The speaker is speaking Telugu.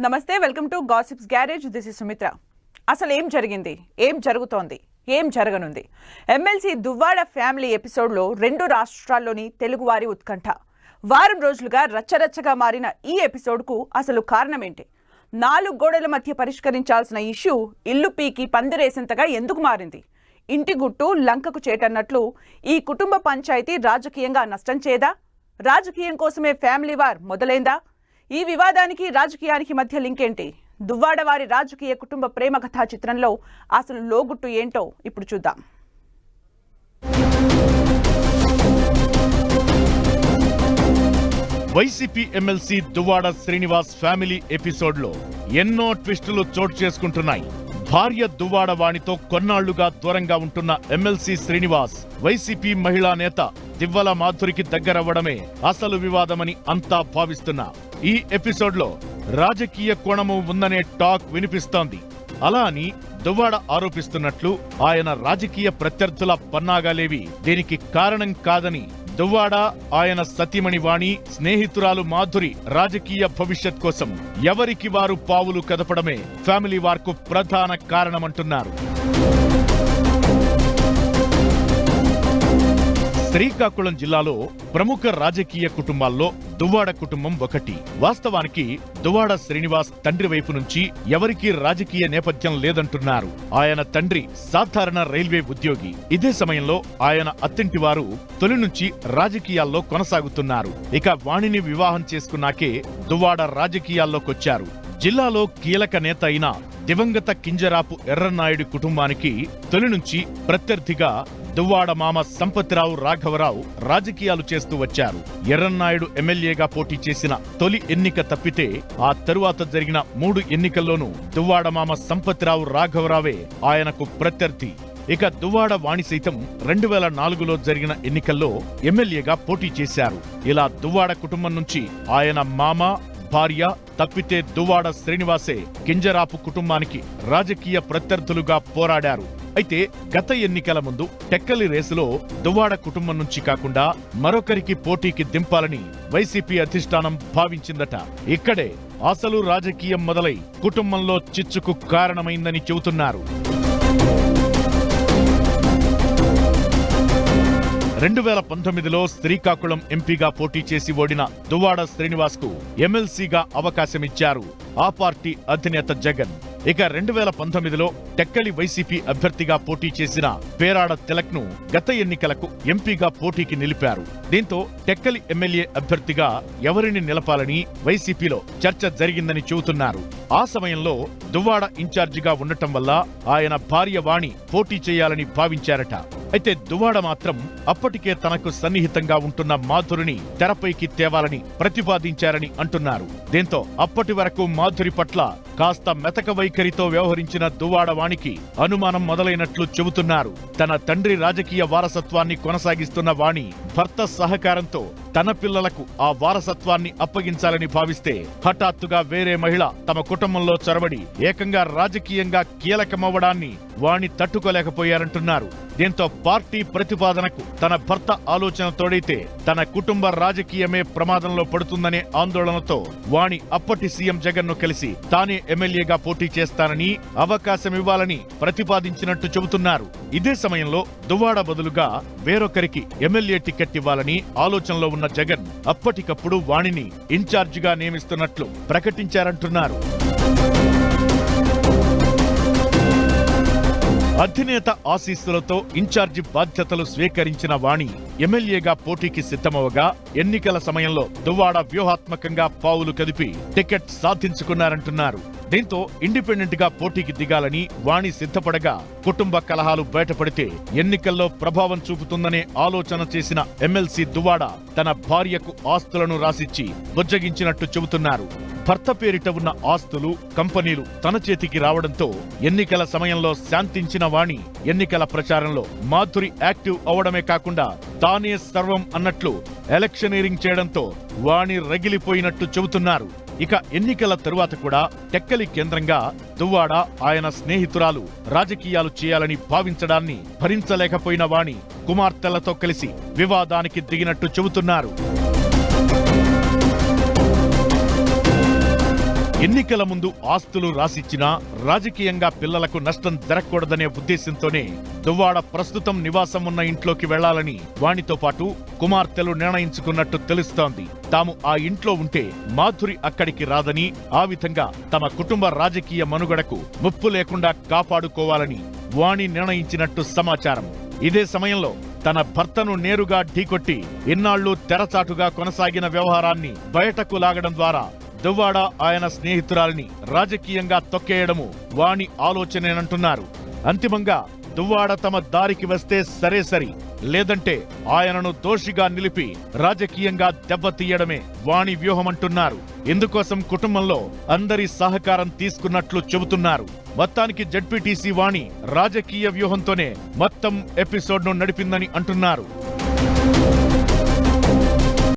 నమస్తే welcome to gossips garage. This is Sumitra. అసలు ఏం జరిగింది? ఏం జరుగుతోంది? ఏం జరగనుంది? ఎమ్మెల్సీ దువ్వాడ ఫ్యామిలీ ఎపిసోడ్లో రెండు రాష్ట్రాల్లోని తెలుగువారి ఉత్కంఠ. వారం రోజులుగా రచ్చరచ్చగా మారిన ఈ ఎపిసోడ్కు అసలు కారణమేంటి? నాలుగు గోడల మధ్య పరిష్కరించాల్సిన ఇష్యూ ఇల్లు పీకి పందిరేసేంతగా ఎందుకు మారింది? ఇంటి గుట్టు లంకకు చేటన్నట్లు ఈ కుటుంబ పంచాయతీ రాజకీయంగా నష్టం చేయదా రాజకీయం కోసమే ఫ్యామిలీ వార్ మొదలైందా? ఈ వివాదానికి రాజకీయానికి మధ్య లింక్ ఏంటి? దువ్వాడ వారి రాజకీయ కుటుంబ ప్రేమ కథా చిత్రంలో అసలు లోగుట్టు ఏంటో ఇప్పుడు చూద్దాం. YCP MLC Duvvada Srinivas family ఎపిసోడ్లో ఎన్నో ట్విస్టులు చోటు చేసుకుంటున్నాయి. భార్య దువ్వాడ వాణితో కొన్నాళ్ళుగా దూరంగా ఉంటున్న ఎమ్మెల్సీ శ్రీనివాస్ వైసీపీ మహిళా నేత దివ్వల మాధురికి దగ్గరవ్వడమే అసలు వివాదమని అంతా భావిస్తున్నా. ఈ ఎపిసోడ్లో రాజకీయ కోణము ఉందనే టాక్ వినిపిస్తోంది. అలా అని దువ్వాడ ఆరోపిస్తున్నట్లు ఆయన రాజకీయ ప్రత్యర్థుల పన్నాగాలేవి. దీనికి కారణం కాదని దువ్వాడ ఆయన సతీమణి వాణి స్నేహితురాలు మాధురి రాజకీయ భవిష్యత్ కోసం ఎవరికి వారు పావులు కదపడమే ఫ్యామిలీ వార్కు ప్రధాన కారణమంటున్నారు. శ్రీకాకుళం జిల్లాలో ప్రముఖ రాజకీయ కుటుంబాల్లో దువ్వాడ కుటుంబం ఒకటి. వాస్తవానికి దువ్వాడ శ్రీనివాస్ తండ్రి వైపు నుంచి ఎవరికీ రాజకీయ నేపథ్యం లేదంటున్నారు. ఆయన తండ్రి సాధారణ రైల్వే ఉద్యోగి. ఇదే సమయంలో ఆయన అత్తింటి వారు తొలి నుంచి రాజకీయాల్లో కొనసాగుతున్నారు. ఇక వాణిని వివాహం చేసుకున్నాకే దువ్వాడ రాజకీయాల్లోకొచ్చారు జిల్లాలో కీలక నేత అయిన దివంగత కింజరాపు ఎర్రనాయుడి కుటుంబానికి తొలి నుంచి ప్రత్యర్థిగా దువ్వాడ మామ సంపతిరావు రాఘవరావు రాజకీయాలు చేస్తూ వచ్చారు. ఎర్రన్నాయుడు ఎమ్మెల్యేగా పోటీ చేసిన తొలి ఎన్నిక తప్పితే ఆ తరువాత జరిగిన మూడు ఎన్నికల్లోనూ దువ్వాడ మామ సంపతిరావు రాఘవరావే ఆయనకు ప్రత్యర్థి. ఇక దువ్వాడ వాణి సైతం రెండు వేల నాలుగులో జరిగిన ఎన్నికల్లో ఎమ్మెల్యేగా పోటీ చేశారు. ఇలా దువ్వాడ కుటుంబం నుంచి ఆయన మామ భార్య తప్పితే దువ్వాడ శ్రీనివాసే గింజరాపు కుటుంబానికి రాజకీయ ప్రత్యర్థులుగా పోరాడారు. అయితే గత ఎన్నికల ముందు టెక్కలి రేసులో దువ్వాడ కుటుంబం నుంచి కాకుండా మరొకరికి పోటీకి దింపాలని వైసీపీ అధిష్టానం భావించిందట. ఇక్కడే అసలు రాజకీయం మొదలై కుటుంబంలో చిచ్చుకు కారణమైందని చెబుతున్నారు. రెండు వేల పంతొమ్మిదిలో శ్రీకాకుళం ఎంపీగా పోటీ చేసి ఓడిన దువ్వాడ శ్రీనివాస్కు ఎమ్మెల్సీగా అవకాశమిచ్చారు ఆ పార్టీ అధినేత జగన్. ఇక రెండు వేల పంతొమ్మిదిలో టెక్కలి వైసీపీ అభ్యర్థిగా పోటీ చేసిన పేరాడ తిలక్ను గత ఎన్నికలకు ఎంపీగా పోటీకి నిలిపారు. దీంతో టెక్కలి ఎమ్మెల్యే అభ్యర్థిగా ఎవరిని నిలపాలని వైసీపీలో చర్చ జరిగిందని చెబుతున్నారు. ఆ సమయంలో దువ్వాడ ఇన్ఛార్జిగా ఉండటం వల్ల ఆయన భార్య వాణి పోటీ చేయాలని భావించారట. అయితే దువ్వాడ మాత్రం అప్పటికే తనకు సన్నిహితంగా ఉంటున్న మాధురిని తెరపైకి తేవాలని ప్రతిపాదించారని అంటున్నారు. దీంతో అప్పటి వరకు మాధురి పట్ల కాస్త మెతక వైఖరితో వ్యవహరించిన దువాడవాణికి అనుమానం మొదలైనట్లు చెబుతున్నారు. తన తండ్రి రాజకీయ వారసత్వాన్ని కొనసాగిస్తున్న వాణి భర్త సహకారంతో తన పిల్లలకు ఆ వారసత్వాన్ని అప్పగించాలని భావిస్తే హఠాత్తుగా వేరే మహిళ తమ కుటుంబంలో చొరబడి ఏకంగా రాజకీయంగా కీలకమవ్వడాన్ని వాణి తట్టుకోలేకపోయారంటున్నారు. దీంతో పార్టీ ప్రతిపాదనకు తన భర్త ఆలోచన తోడైతే తన కుటుంబ రాజకీయమే ప్రమాదంలో పడుతుందనే ఆందోళనతో వాణి అప్పటి సీఎం జగన్ను కలిసి తానే ఎమ్మెల్యేగా పోటీ చేస్తానని అవకాశమివ్వాలని ప్రతిపాదించినట్టు చెబుతున్నారు. ఇదే సమయంలో దువ్వాడ బదులుగా వేరొకరికి ఎమ్మెల్యే టికెట్ ఇవ్వాలని ఆలోచనలో ఉన్న జగన్ అప్పటికప్పుడు వాణిని ఇన్ఛార్జిగా నియమిస్తున్నట్లు ప్రకటించారంటున్నారు. అధినేత ఆశీస్సులతో ఇన్ఛార్జి బాధ్యతలు స్వీకరించిన వాణి ఎమ్మెల్యేగా పోటీకి సిద్ధమవగా ఎన్నికల సమయంలో దువ్వాడ వ్యూహాత్మకంగా పావులు కదిపి టికెట్ సాధించుకున్నారంటున్నారు. దీంతో ఇండిపెండెంట్గా పోటీకి దిగాలని వాణి సిద్ధపడగా కుటుంబ కలహాలు బయటపడితే ఎన్నికల్లో ప్రభావం చూపుతుందనే ఆలోచన చేసిన ఎమ్మెల్సీ దువ్వాడ తన భార్యకు ఆస్తులను రాసిచ్చి బుజ్జగించినట్టు చెబుతున్నారు. భర్త పేరిట ఉన్న ఆస్తులు కంపెనీలు తన చేతికి రావడంతో ఎన్నికల సమయంలో శాంతించిన వాణి ఎన్నికల ప్రచారంలో మాధురి యాక్టివ్ అవడమే కాకుండా తానే సర్వం అన్నట్లు ఎలక్షనీరింగ్ చేయడంతో వాణి రగిలిపోయినట్టు చెబుతున్నారు. ఇక ఎన్నికల తరువాత కూడా టెక్కలి కేంద్రంగా దువ్వాడ ఆయన స్నేహితురాలు రాజకీయాలు చేయాలని భావించడాన్ని భరించలేకపోయిన వాణి కుమార్తెలతో కలిసి వివాదానికి దిగినట్టు చెబుతున్నారు. ఎన్నికల ముందు ఆస్తులు రాసిచ్చినా రాజకీయంగా పిల్లలకు నష్టం జరగకూడదనే ఉద్దేశంతోనే దువ్వాడ ప్రస్తుతం నివాసం ఉన్న ఇంట్లోకి వెళ్ళాలని వాణితో పాటు కుమార్తెలు నిర్ణయించుకున్నట్టు తెలుస్తోంది. తాము ఆ ఇంట్లో ఉంటే మాధురి అక్కడికి రాదని ఆ విధంగా తమ కుటుంబ రాజకీయ మనుగడకు ముప్పు లేకుండా కాపాడుకోవాలని వాణి నిర్ణయించినట్టు సమాచారం. ఇదే సమయంలో తన భర్తను నేరుగా ఢీకొట్టి ఇన్నాళ్ళు తెరచాటుగా కొనసాగిన వ్యవహారాన్ని బయటకు లాగడం ద్వారా దువ్వాడ ఆయన స్నేహితురాలిని రాజకీయంగా తొక్కేయడము వాణి ఆలోచనేనంటున్నారు. అంతిమంగా దువ్వాడ తమ దారికి వస్తే సరే సరి లేదంటే ఆయనను దోషిగా నిలిపి రాజకీయంగా దెబ్బతీయడమే వాణి వ్యూహమంటున్నారు. ఇందుకోసం కుటుంబంలో అందరి సహకారం తీసుకున్నట్లు చెబుతున్నారు. మొత్తానికి జడ్పీటీసీ వాణి రాజకీయ వ్యూహంతోనే మొత్తం ఎపిసోడ్ను నడిపిందని అంటున్నారు.